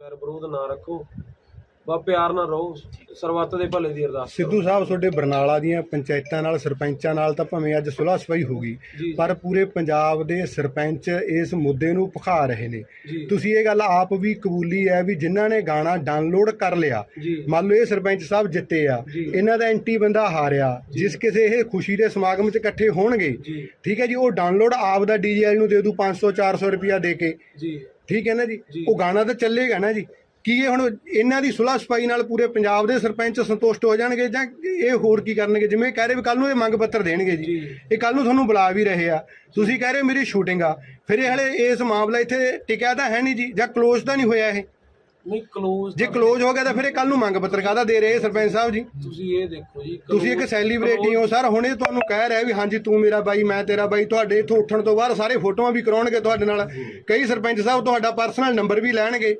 ਪੈਰ ਵਿਰੋਧ ਨਾ ਰੱਖੋ। ਬਾ ਪਿਆਰ ਨਾਲ ਰਹੋ ਸਰਬੱਤ ਦੇ ਭਲੇ ਦੀ ਅਰਦਾਸ। ਸਿੱਧੂ ਸਾਹਿਬ ਤੁਹਾਡੇ ਬਰਨਾਲਾ ਦੀਆਂ ਪੰਚਾਇਤਾਂ ਨਾਲ ਸਰਪੰਚਾਂ ਨਾਲ ਤਾਂ ਭਾਵੇਂ ਅੱਜ ਸੁਲ੍ਹਾ ਸਫ਼ਾਈ ਹੋ ਗਈ ਪਰ ਪੂਰੇ ਪੰਜਾਬ ਦੇ ਸਰਪੰਚ ਇਸ ਮੁੱਦੇ ਨੂੰ ਭਖਾ ਰਹੇ ਨੇ। ਤੁਸੀਂ ਇਹ ਗੱਲ ਆਪ ਵੀ ਕਬੂਲੀ ਹੈ ਵੀ ਜਿਨ੍ਹਾਂ ਨੇ ਗਾਣਾ ਡਾਊਨਲੋਡ ਕਰ ਲਿਆ ਮੰਨ ਲਓ ਇਹ ਸਰਪੰਚ ਸਾਹਿਬ ਜਿੱਤੇ ਆ। ਇਹਨਾਂ ਦਾ ਐਂਟੀ ਬੰਦਾ ਹਾਰਿਆ ਜਿਸ ਕਿਸੇ ਇਹ ਖੁਸ਼ੀ ਦੇ ਸਮਾਗਮ 'ਚ ਇਕੱਠੇ ਹੋਣਗੇ ਠੀਕ ਹੈ ਜੀ ਉਹ ਡਾਊਨਲੋਡ ਆਪ ਦਾ ਡੀਜੇਐਲ ਨੂੰ ਦੇ ਦੂ 500 400 ਰੁਪਿਆ ਦੇ ਕੇ। ਜੀ। ਠੀਕ ਹੈ ਨਾ ਜੀ। ਉਹ ਗਾਣਾ ਤਾਂ ਚੱਲੇਗਾ ਨਾ ਜੀ। ਕੀ ਇਹ ਹੁਣ ਇਹਨਾਂ ਦੀ ਸੁਲ੍ਹਾ ਸਫ਼ਾਈ ਨਾਲ ਪੂਰੇ ਪੰਜਾਬ ਦੇ ਸਰਪੰਚ ਸੰਤੁਸ਼ਟ ਹੋ ਜਾਣਗੇ ਜਾਂ ਇਹ ਹੋਰ ਕੀ ਕਰਨਗੇ? ਜਿਵੇਂ ਕਹਿ ਰਹੇ ਵੀ ਕੱਲ ਨੂੰ ਇਹ ਮੰਗ ਪੱਤਰ ਦੇਣਗੇ ਜੀ। ਇਹ ਕੱਲ ਨੂੰ ਤੁਹਾਨੂੰ ਬੁਲਾ ਵੀ ਰਹੇ ਆ। ਤੁਸੀਂ ਕਹਿ ਰਹੇ ਮੇਰੀ ਸ਼ੂਟਿੰਗ ਆ। ਫਿਰ ਇਹ ਹਲੇ ਇਸ ਮਾਮਲਾ ਇੱਥੇ ਟਿਕਿਆ ਤਾਂ ਹੈ ਨਹੀਂ ਜੀ ਜਾਂ ਕਲੋਜ਼ ਤਾਂ ਨਹੀਂ ਹੋਇਆ ਇਹ? ਨਹੀਂ ਕਲੋਜ਼ ਜੇ ਕਲੋਜ਼ ਹੋ ਗਿਆ ਤਾਂ ਫਿਰ ਇਹ ਕੱਲ ਨੂੰ ਮੰਗ ਪੱਤਰ ਕਾਹਦਾ ਦੇ ਰਹੇ ਸਰਪੰਚ ਸਾਹਿਬ ਜੀ? ਤੁਸੀਂ ਇਹ ਦੇਖੋ ਜੀ ਤੁਸੀਂ ਇੱਕ ਸੈਲੀਬ੍ਰਿਟੀ ਹੋ ਸਰ ਹੁਣੇ ਤੁਹਾਨੂੰ ਕਹਿ ਰਿਹਾ ਵੀ ਹਾਂਜੀ ਤੂੰ ਮੇਰਾ ਬਾਈ ਮੈਂ ਤੇਰਾ ਬਾਈ ਤੁਹਾਡੇ ਇੱਥੋਂ ਉੱਠਣ ਤੋਂ ਬਾਅਦ ਸਾਰੇ ਫੋਟੋਆਂ ਵੀ ਕਰਾਉਣਗੇ ਤੁਹਾਡੇ ਨਾਲ। ਕਈ ਸਰਪੰਚ ਸਾਹਿਬ ਤੁਹਾਡਾ ਪਰਸਨਲ ਨੰਬਰ ਵੀ ਲੈਣਗੇ।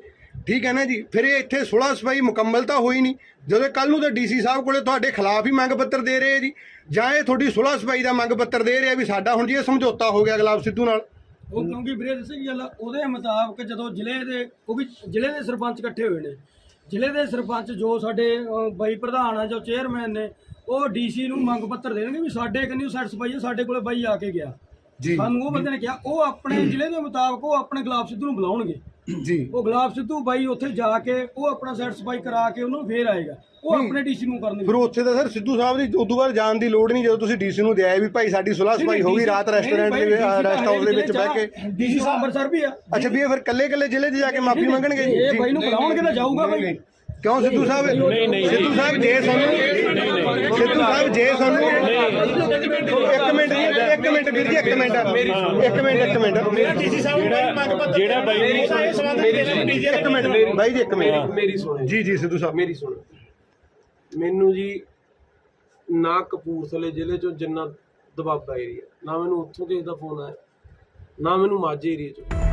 ਠੀਕ ਹੈ ਨਾ ਜੀ? ਫਿਰ ਇਹ ਇੱਥੇ 16 ਸਫ਼ਾਈ ਮੁਕੰਮਲ ਤਾਂ ਹੋਈ ਨਹੀਂ। ਜਦੋਂ ਕੱਲ ਨੂੰ ਤਾਂ ਡੀਸੀ ਸਾਹਿਬ ਕੋਲੇ ਤੁਹਾਡੇ ਖਿਲਾਫ ਹੀ ਮੰਗ ਪੱਤਰ ਦੇ ਰਹੇ ਜੀ। ਜਾਂ ਇਹ ਤੁਹਾਡੀ 16 ਸਫ਼ਾਈ ਦਾ ਮੰਗ ਪੱਤਰ ਦੇ ਰਿਹਾ ਵੀ ਸਾਡਾ ਹੁਣ ਜੀ ਇਹ ਸਮਝੌਤਾ ਹੋ ਗਿਆ ਗੁਲਾਬ ਸਿੱਧੂ ਨਾਲ। ਉਹ ਕਿਉਂਕਿ ਵੀਰੇ ਦੱਸੇ ਕੀ ਗੱਲ ਉਹਦੇ ਮੁਤਾਬਕ ਜਦੋਂ ਜ਼ਿਲ੍ਹੇ ਦੇ ਉਹ ਵੀ ਜ਼ਿਲ੍ਹੇ ਦੇ ਸਰਪੰਚ ਇਕੱਠੇ ਹੋਏ ਨੇ। ਜ਼ਿਲ੍ਹੇ ਦੇ ਸਰਪੰਚ ਜੋ ਸਾਡੇ ਬਾਈ ਪ੍ਰਧਾਨ ਆ ਜੋ ਚੇਅਰਮੈਨ ਨੇ ਉਹ ਡੀਸੀ ਨੂੰ ਮੰਗ ਪੱਤਰ ਦੇਣਗੇ ਵੀ ਸਾਡੇ ਕੰਨੀ ਸੈਟੀਸਫਾਈ ਹੈ ਸਾਡੇ ਕੋਲੇ ਬਾਈ ਆ ਕੇ ਗਿਆ। ਜੀ। ਸਾਨੂੰ ਉਹ ਬੰਦੇ ਨੇ ਕਿਹਾ ਉਹ ਆਪਣੇ ਜ਼ਿਲ੍ਹੇ ਦੇ ਮੁਤਾਬਕ ਉਹ ਆਪਣੇ ਗੁਲਾਬ ਸਿੱਧੂ ਨੂੰ ਬੁਲਾਉਣਗੇ। ਜੀ। ਉਹ ਗੁਲਾਬ ਸਿੱਧੂ ਬਾਈ ਉੱਥੇ ਜਾ ਕੇ ਉਹ ਆਪਣਾ ਸੈਟੀਸਫਾਈ ਕਰਾ ਕੇ ਉਹਨੂੰ ਫੇਰ ਆਏਗਾ। ਉਹ ਆਪਣੇ ਡੀਸੀ ਨੂੰ ਕਰਨਗੇ ਫਿਰ ਉੱਥੇ ਤਾਂ ਸਰ ਸਿੱਧੂ ਸਾਹਿਬ ਦੀ ਉਦੋਂ ਬਾਅਦ ਜਾਣ ਦੀ ਲੋੜ ਨਹੀਂ ਜਦੋਂ ਤੁਸੀਂ ਡੀਸੀ ਨੂੰ ਦਿਆਏ ਵੀ ਭਾਈ ਸਾਡੀ ਸੁਲ੍ਹਾ ਸਫ਼ਾਈ ਹੋ ਗਈ ਰਾਤ ਰੈਸਟੋਰੈਂਟ ਦੇ ਰੈਸਟ ਹਾਊਸ ਦੇ ਵਿੱਚ ਬਹਿ ਕੇ। ਡੀਸੀ ਸਾਹਿਬ ਅੰਮ੍ਰਿਤਸਰ ਵੀ ਆ। ਅੱਛਾ ਵੀ ਇਹ ਫਿਰ ਕੱਲੇ ਕੱਲੇ ਜ਼ਿਲ੍ਹੇ 'ਚ ਜਾ ਕੇ ਮਾਫੀ ਮੰਗਣਗੇ? ਜੀ ਇਹ ਬਾਈ ਨੂੰ ਬੁਲਾਉਣਗੇ ਤਾਂ ਜਾਊਗਾ ਬਾਈ। ਕਿਉਂ ਸਿੱਧੂ ਸਾਹਿਬ? ਨਹੀਂ ਨਹੀਂ ਸਿੱਧੂ ਸਾਹਿਬ ਜੇ ਸਾਨੂੰ ਸਿੱਧੂ ਸਾਹਿਬ ਜੇ ਸਾਨੂੰ ਇੱਕ ਮਿੰਟ ਇੱਕ ਮਿੰਟ ਵੀਰ ਜੀ ਇੱਕ ਮਿੰਟ। ਇੱਕ ਮਿੰਟ ਇੱਕ ਮਿੰਟ। ਜਿਹੜਾ ਬਾਈ ਨੂੰ ਇੱਕ ਮਿੰਟ ਬਾਈ ਜੀ ਇੱਕ ਮਿੰਟ। ਮੇਰੀ ਸੁਣੋ। ਜੀ ਜੀ ਸਿੱਧੂ ਸਾਹਿਬ। ਮੇਰੀ ਸੁਣੋ। ਮੈਨੂੰ ਜੀ ਨਾ ਕਪੂਰਥਲੇ ਜ਼ਿਲ੍ਹੇ ਚੋਂ ਜਿੰਨਾ ਦਬਾਬਾ ਏਰੀਆ ਨਾ ਮੈਨੂੰ ਉੱਥੋਂ ਕਿਸੇ ਦਾ ਫੋਨ ਆਇਆ। ਨਾ ਮੈਨੂੰ ਮਾਝੇ ਏਰੀਆ ਚੋਂ।